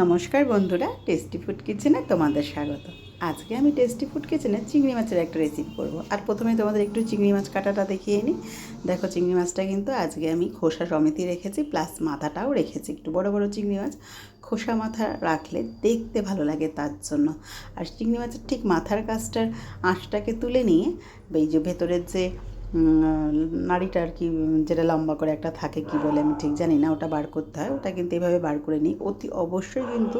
নমস্কার বন্ধুরা tasty food কিচেনে তোমাদের স্বাগত। আজকে আমি টেস্টি ফুড কিচেনে চিংড়ি মাছের একটা রেসিপি করব। আর প্রথমে তোমাদের একটু চিংড়ি মাছ কাটাটা দেখিয়ে নিই। দেখো, চিংড়ি মাছটা কিন্তু আজকে আমি খোসা সমেতি রেখেছি প্লাস মাথাটাও রেখেছি। একটু বড় বড় চিংড়ি মাছ। খোসা মাথা রাখলে দেখতে ভালো লাগে তার জন্য। আর চিংড়ি মাছের ঠিক মাথার কাছটার আঁশটাকে তুলে নিয়ে, এই যে ভেতরের যে নাড়িটা আর কি যেটা লম্বা করে একটা থাকে কি বলে আমি ঠিক জানি না, ওটা বার করতে হয়। ওটা কিন্তু এভাবে বার করে নিই। অতি অবশ্যই কিন্তু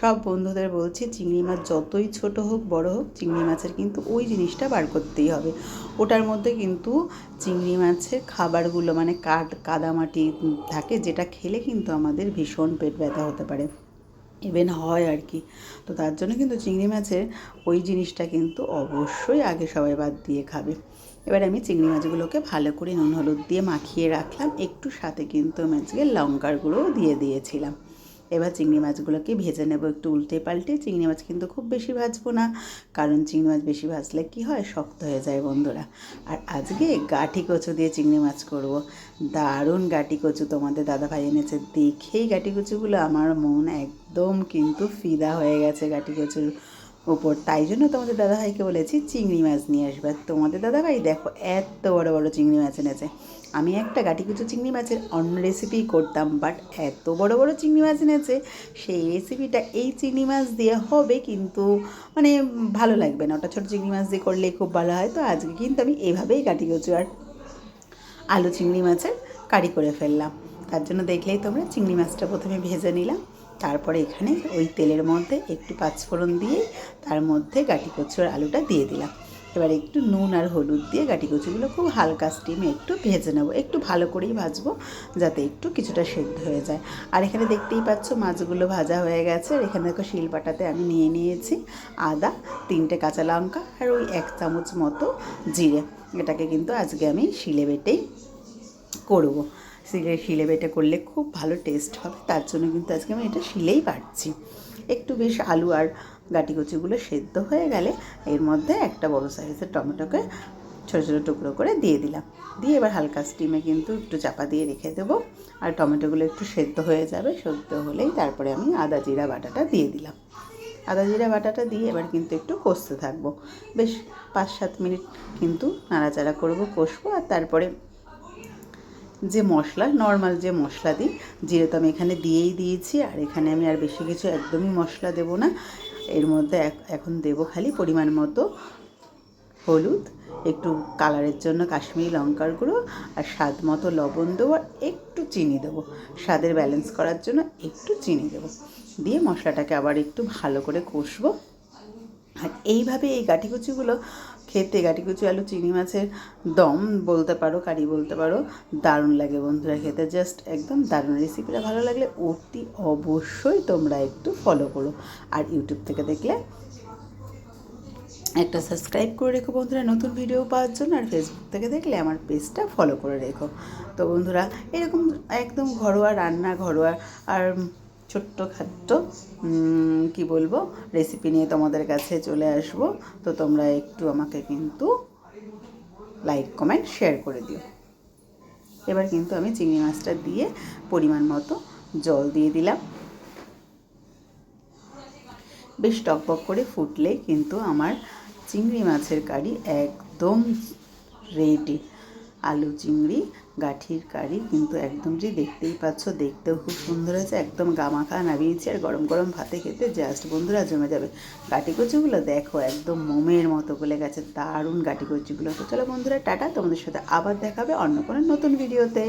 সব বন্ধুদের বলছি চিংড়ি মাছ যতই ছোট হোক, বড় হোক, চিংড়ি মাছের কিন্তু ওই জিনিসটা বার করতেই হবে। ওটার মধ্যে কিন্তু চিংড়ি মাছের খাবারগুলো মানে কাঠ কাদামাটি থাকে, যেটা খেলে কিন্তু আমাদের ভীষণ পেট ব্যথা হতে পারে। ইভেন হয় আর কি। তো তার জন্য কিন্তু চিংড়ি মাছের ওই জিনিসটা কিন্তু অবশ্যই আগে সবাই বাদ দিয়ে খাবে। এবার আমি চিংড়ি মাছগুলোকে ভালো করে নুন, হলুদ দিয়ে মাখিয়ে রাখলাম। একটু সাথে কিন্তু আমি আজকে লঙ্কার গুঁড়োও দিয়ে দিয়েছিলাম। এবার চিংড়ি মাছগুলোকে ভেজে নেব একটু উল্টে পাল্টে। চিংড়ি মাছ কিন্তু খুব বেশি ভাজবো না, কারণ চিংড়ি মাছ বেশি ভাজলে কি হয়? শক্ত হয়ে যায় বন্ধুরা। আর আজকে গাঠি কচু দিয়ে চিংড়ি মাছ করব। দারুণ গাঠি কচু তোমাদের দাদা ভাই এনেছে। দেখেই গাঠি কচুগুলো, আমার মন একদম কিন্তু ফিদা হয়ে গেছে গাঠি কচুর। উপর তাই জন্য তোমাদের দাদাভাইকে বলেছি চিংড়ি মাছ নিয়ে আসবে। তোমাদের দাদাভাই দেখো এত বড় বড় চিংড়ি মাছ এনেছে। আমি একটা গাটিকুচু চিংড়ি মাছের অন্য রেসিপি করতাম বাট এত বড় বড় চিংড়ি মাছ এনেছে, সেই রেসিপিটা এই চিংড়ি মাছ দিয়ে হবে কিন্তু মানে ভালো লাগবে না। ওটা ছোটো চিংড়ি মাছ দিয়ে করলে খুব ভালো হয়। তো আজকে কিন্তু আমি এভাবেই গাটিকুচু আর আলু চিংড়ি মাছের কারি করে ফেললাম। তার জন্য দেখলেই তোমরা চিংড়ি মাছটা প্রথমে ভেজে নিলাম। তারপরে এখানে ওই তেলের মধ্যে একটু পাঁচফোড়ন দিয়ে তার মধ্যে গাটি কচুর আলুটা দিয়ে দিলাম। এবার একটু নুন আর হলুদ দিয়ে গাটি কচুগুলো খুব হালকা স্টিমে একটু ভেজে নেব। একটু ভালো করেই ভাজবো যাতে একটু কিছুটা সেদ্ধ হয়ে যায়। আর এখানে দেখতেই পাচ্ছ মাছগুলো ভাজা হয়ে গেছে। আর এখানে দেখো শিলপাটাতে আমি নিয়ে নিয়েছি আদা, তিনটে কাঁচা লঙ্কা আর ওই এক চামচ মতো জিরে। এটাকে কিন্তু আজকে আমি শিলে বেটেই করব। শিলে শিলে বেটে করলে খুব ভালো টেস্ট হবে। তার জন্য কিন্তু আজকে আমি এটা শিলেই বাটছি। একটু বেশ আলু আর গাটি কচিগুলো সেদ্ধ হয়ে গেলে এর মধ্যে একটা বড় সাইজের টমেটোকে ছোটো ছোটো টুকরো করে দিয়ে দিলাম। দিয়ে এবার হালকা স্টিমে কিন্তু একটু চাপা দিয়ে রেখে দেবো। আর টমেটোগুলো একটু সেদ্ধ হয়ে যাবে। সেদ্ধ হলেই তারপরে আমি আদা জিরা বাটাটা দিয়ে দিলাম। আদা জিরা বাটাটা দিয়ে এবার কিন্তু একটু কষতে থাকব। বেশ পাঁচ সাত মিনিট কিন্তু নাড়াচাড়া করব কষবো। আর তারপরে যে মশলা নর্মাল যে মশলা দিই, জিরে তো আমি এখানে দিয়েই দিয়েছি, আর এখানে আমি আর বেশি কিছু একদমই মশলা দেব না। এর মধ্যে এখন দেব খালি পরিমাণ মতো হলুদ, একটু কালারের জন্য কাশ্মীরি লঙ্কার গুঁড়ো, আর স্বাদ মতো লবণ দেবো, আর একটু চিনি দেবো। স্বাদের ব্যালেন্স করার জন্য একটু চিনি দেবো। দিয়ে মশলাটাকে আবার একটু ভালো করে কষবো। আর এইভাবে এই গাঠিকুচিগুলো খেতে গাঠিকুচি আলু, চিংড়ি মাছের দম বলতে পারো, কারি বলতে পারো, দারুণ লাগে বন্ধুরা খেতে। জাস্ট একদম দারুণ রেসিপিটা ভালো লাগলে অতি অবশ্যই তোমরা একটু ফলো করো। আর ইউটিউব থেকে দেখলে একটা সাবস্ক্রাইব করে রেখো বন্ধুরা, নতুন ভিডিও পাওয়ার জন্য। আর ফেসবুক থেকে দেখলে আমার পেজটা ফলো করে রেখো। তো বন্ধুরা, এরকম একদম ঘরোয়া রান্না, ঘরোয়া আর ছোট্ট খাট্ট কি বলব রেসিপি নিয়ে তোমাদের কাছে চলে আসব। তো তোমরা একটু আমাকে কিন্তু লাইক কমেন্ট শেয়ার করে দিও। এবার কিন্তু আমি চিংড়ি মাছটা দিয়ে পরিমাণ মতো জল দিয়ে দিলাম। বেশ টকবক করে ফুটলে কিন্তু আমার চিংড়ি মাছের কারি একদম রেডি আলু চিংড়ি গাঠির কারি, কিন্তু একদম যে দেখতেই পাচ্ছ, দেখতেও খুব সুন্দর আছে একদম গামাখা নামিয়েছি আর গরম গরম ভাতে খেতে জাস্ট বন্ধুরা জমে যাবে। গাটি কচিগুলো দেখো, একদম মোমের মতো গলে গেছে, দারুণ গাটি কচিগুলো তো চলো বন্ধুরা, টাটা, তোমাদের সাথে আবার দেখাবে অন্য কোনো নতুন ভিডিওতে